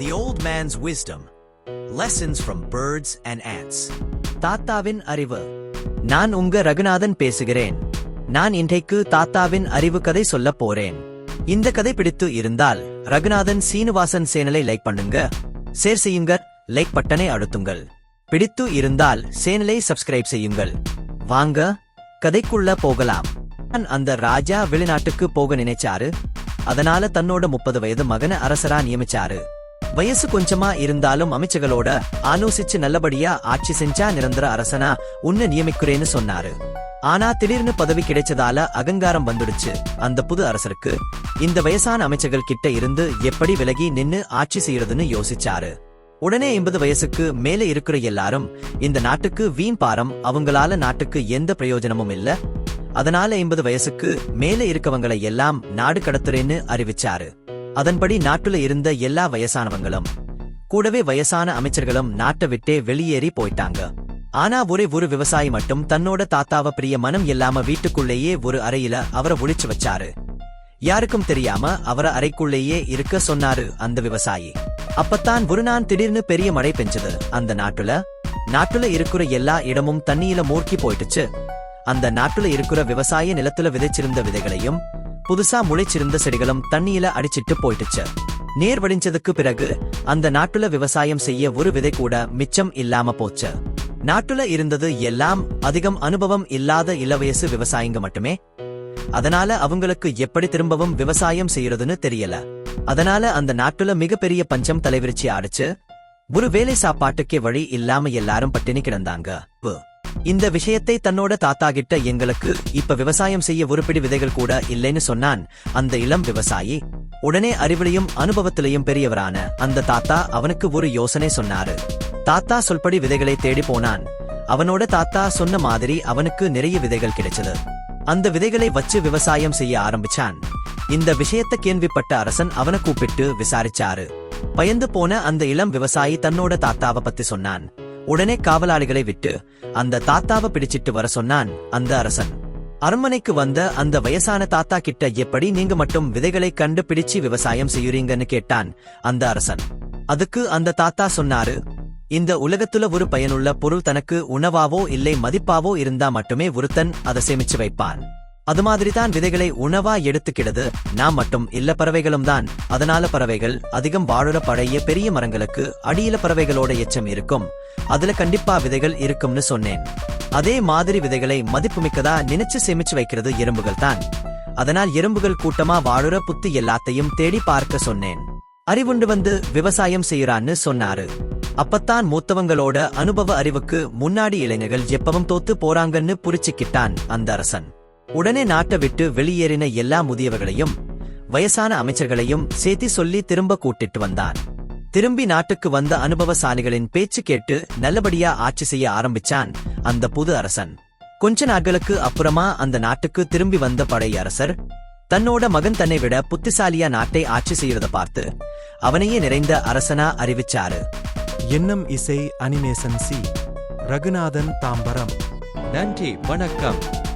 The Old Man's Wisdom. Lessons from Birds and Ants. தாத்தாவின் அறிவு. நான் உங்க ரகுநாதன் பேசுகிறேன். நான் இன்றைக்கு தாத்தாவின் அறிவு கதை சொல்லப் போறேன். இந்த கதை பிடித்து இருந்தால் ரகுநாதன் சீனிவாசன் சேனலை லைக் பண்ணுங்க. ஷேர் செய்யுங்க லைக் பட்டனை அழுத்துங்கள். பிடித்து இருந்தால் சேனலை சப்ஸ்கிரைப் செய்யுங்கள். வாங்க கதைக்குள்ள போகலாம். அந்த ராஜா வெளிநாட்டுக்கு போக நினைச்சாரு. அதனால தன்னோட முப்பது வயது மகன அரசரா நியமிச்சாரு. வயசு கொஞ்சமா இருந்தாலும் அமைச்சர்களோட ஆலோசிச்சு நல்லபடியா ஆட்சி செஞ்சா நிரந்தர அரசனா உன்னை நியமிக்கிறேன்னு சொன்னாரு. ஆனா திடீர்னு பதவி கிடைச்சதால அகங்காரம் வந்துடுச்சு. அந்த புது அரசருக்கு. இந்த வயசான அமைச்சர்கள் கிட்ட இருந்து எப்படி விலகி நின்னு ஆட்சி செய்யறதுன்னு யோசிச்சாரு. உடனே எண்பது வயசுக்கு மேல இருக்கிற எல்லாரும் இந்த நாட்டுக்கு வீண் பாரம் அவங்களால நாட்டுக்கு எந்த பிரயோஜனமும் இல்ல. அதனால எண்பது வயசுக்கு மேல இருக்கவங்களை எல்லாம் நாடு கடத்துறேன்னு அறிவிச்சாரு. அதன்படி நாட்டுல இருந்த எல்லா வயசானவங்களும் கூடவே வயசான அமைச்சர்களும் நாட்டை விட்டே வெளியேறி போயிட்டாங்க. ஆனா ஒரே ஒரு விவசாயி மட்டும் தன்னோட தாத்தாவ பிரிய மனம் இல்லாம வீட்டுக்குள்ளேயே ஒரு அறையில அவரை ஒழிச்சு வச்சாரு. யாருக்கும் தெரியாம அவரை அறைக்குள்ளேயே இருக்க சொன்னாரு அந்த விவசாயி. அப்பத்தான் ஒரு நான் திடீர்னு பெரிய மழை பெஞ்சது. அந்த நாட்டுல நாட்டுல இருக்கிற எல்லா இடமும் தண்ணியில மூழ்கி போயிட்டுச்சு. அந்த நாட்டுல இருக்கிற விவசாய நிலத்துல விதைச்சிருந்த விதைகளையும் புதுசா முளைச்சிருந்த செடிகளும் தண்ணியில அடிச்சிட்டு போயிட்டுச்சு. நேர் வடிஞ்சதுக்கு பிறகு அந்த நாட்டுல விவசாயம் செய்ய ஒரு விதை கூட மிச்சம் இல்லாம போச்சு. நாட்டுல இருந்தது எல்லாம் அதிகம் அனுபவம் இல்லாத இளவயசு விவசாயிங்க மட்டுமே. அதனால அவங்களுக்கு எப்படி திரும்பவும் விவசாயம் செய்யறதுன்னு தெரியல. அதனால அந்த நாட்டுல மிகப்பெரிய பஞ்சம் தலைவிரிச்சி ஆடிச்சு. ஒரு வேலை சாப்பாட்டுக்கே வழி இல்லாம எல்லாரும் பட்டினி கிடந்தாங்க. இந்த விஷயத்தை தன்னோட தாத்தா கிட்ட எங்களுக்கு இப்ப விவசாயம் செய்ய உருப்பிடி விதைகள் கூட இல்லைன்னு சொன்னான். அந்த இளம் விவசாயி. உடனே அறிவிலையும் அனுபவத்திலையும் பெரியவரான அந்த தாத்தா அவனுக்கு ஒரு யோசனை சொன்னாரு. தாத்தா சொல்படி விதைகளை தேடி போனான். அவனோட தாத்தா சொன்ன மாதிரி அவனுக்கு நிறைய விதைகள் கிடைச்சது. அந்த விதைகளை வச்சு விவசாயம் செய்ய ஆரம்பிச்சான். இந்த விஷயத்தை கேள்விப்பட்ட அரசன் அவனை கூப்பிட்டு விசாரிச்சாரு. பயந்து போன அந்த இளம் விவசாயி தன்னோட தாத்தாவை பத்தி சொன்னான். உடனே காவலாளிகளை விட்டு அந்த தாத்தாவை பிடிச்சிட்டு வர சொன்னான் அந்த அரசன். அரண்மனைக்கு வந்த அந்த வயசான தாத்தா கிட்ட எப்படி நீங்க மட்டும் விதைகளை கண்டுபிடிச்சு விவசாயம் செய்யுறீங்கன்னு கேட்டான் அந்த அரசன். அதுக்கு அந்த தாத்தா சொன்னாரு இந்த உலகத்துல ஒரு பயனுள்ள பொருள் தனக்கு உணவாவோ இல்லை மதிப்பாவோ இருந்தா மட்டுமே ஒருத்தன் அதை சேமிச்சு வைப்பான். அது மாதிரி தான் விதைகளை உணவா எடுத்துக்கிடுது. நான் மட்டும் இல்ல பறவைகளும் தான். அதனால பறவைகள் அதிகம் வாழுற பழைய பெரிய மரங்களுக்கு அடியில பறவைகளோட எச்சம் இருக்கும். அதுல கண்டிப்பா விதைகள் இருக்கும்னு சொன்னேன். அதே மாதிரி விதைகளை மதிப்புமிக்கதா நினைச்சு சேமிச்சு வைக்கிறது எறும்புகள் தான். அதனால் எறும்புகள் கூட்டமா வாழுற புத்து எல்லாத்தையும் தேடி பார்க்க சொன்னேன். அறிவுண்டு வந்து விவசாயம் செய்யறான்னு சொன்னாரு. அப்பத்தான் மூத்தவங்களோட அனுபவ அறிவுக்கு முன்னாடி இளைஞர்கள் எப்பவும் தோத்து போறாங்கன்னு புரிச்சுக்கிட்டான் அந்த அரசன். உடனே நாட்டை விட்டு வெளியேறின எல்லா முதியவர்களையும் வயசான அமைச்சர்களையும் சேர்த்தி சொல்லி திரும்ப கூட்டிட்டு வந்தான். திரும்பி நாட்டுக்கு வந்த அனுபவசாலிகளின் பேச்சு கேட்டு நல்லபடியா ஆட்சி செய்ய ஆரம்பிச்சான் அந்த புது அரசன். கொஞ்ச நாட்களுக்கு அப்புறமா அந்த நாட்டுக்கு திரும்பி வந்த படையரசர் அரசர் தன்னோட மகன் தன்னை விட புத்திசாலியா நாட்டை ஆட்சி செய்யறத பார்த்து அவனையே நிறைந்த அரசனா அறிவிச்சாரு. எண்ணம் இசை அனிமேசன் சி. ரகுநாதன் தாம்பரம். நன்றி வணக்கம்.